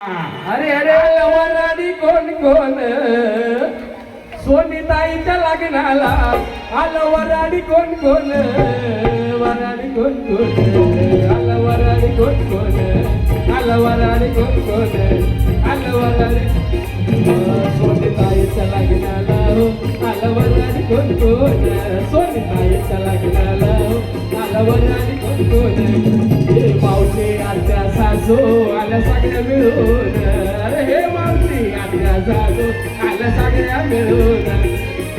अरे अरे अमर राणी कोण कोण? सोनीताईच्या लग्नाला आलं वराडी कोण कोण? वराडी कोण कोण? आलं वराडी कोण कोण? आलं वराडी कोण कोण? आलं वराडी सोनीताईच्या लग्नाला हो, आलं वराडी कोण कोण? सोनीताईच्या लग्नाला जागो आला सगळ्या मिळून. अरे हे मावशी आल्या जागो आला सगळ्या मिळून.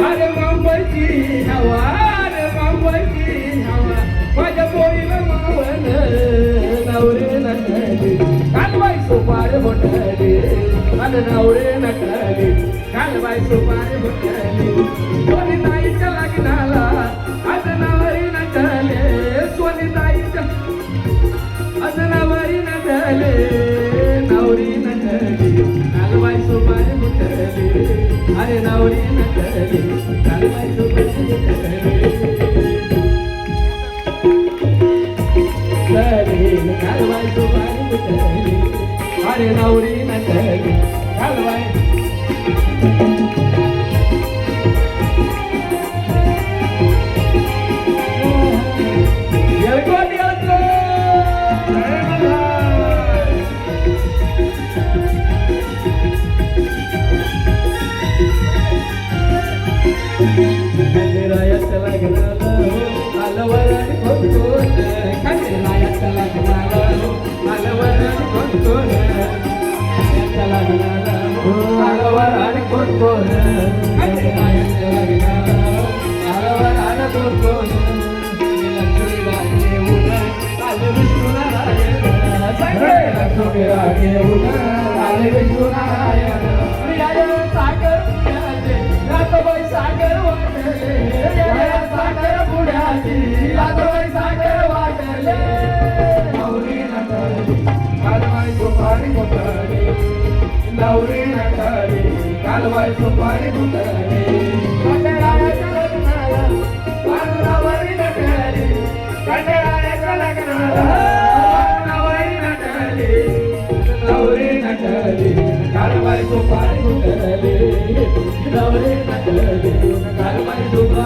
अरे मुंबईची हवा अरे मुंबईची हवा माझ्या पोरीला मावन. नवरे नटले कालबाई सोपार मोठली अरे नवरे नटले कालबाई सोपार मोठली कोणी ताईच्या लग्नाला अरे नवरी नटली कालबाई सुपारी मुटली कालबाई सुपारी मुटली अरे नवरी कालबाई हो, आलं वराड कोण कोण खंडेरायाच्या लग्नाला हो, आलं वराड कोण कोण खंडेरायाच्या लग्नाला हो, आलं वराड कोण कोण खंडेरायाच्या लग्नाला हो, आलं वराड कोण कोण लक्ष्मीबाई येऊन आले विष्णुनारायण सगळे मुटली नवरी नटली कालबाई सुपारी मुटली कंडरायाच्या लग्नाला वाजनावरी नटली कंडरायाच्या लग्नाला वाजनावरी नटली नवरी नटली कालबाई सुपारी मुटली नवरी नटली कालबाई सुपारी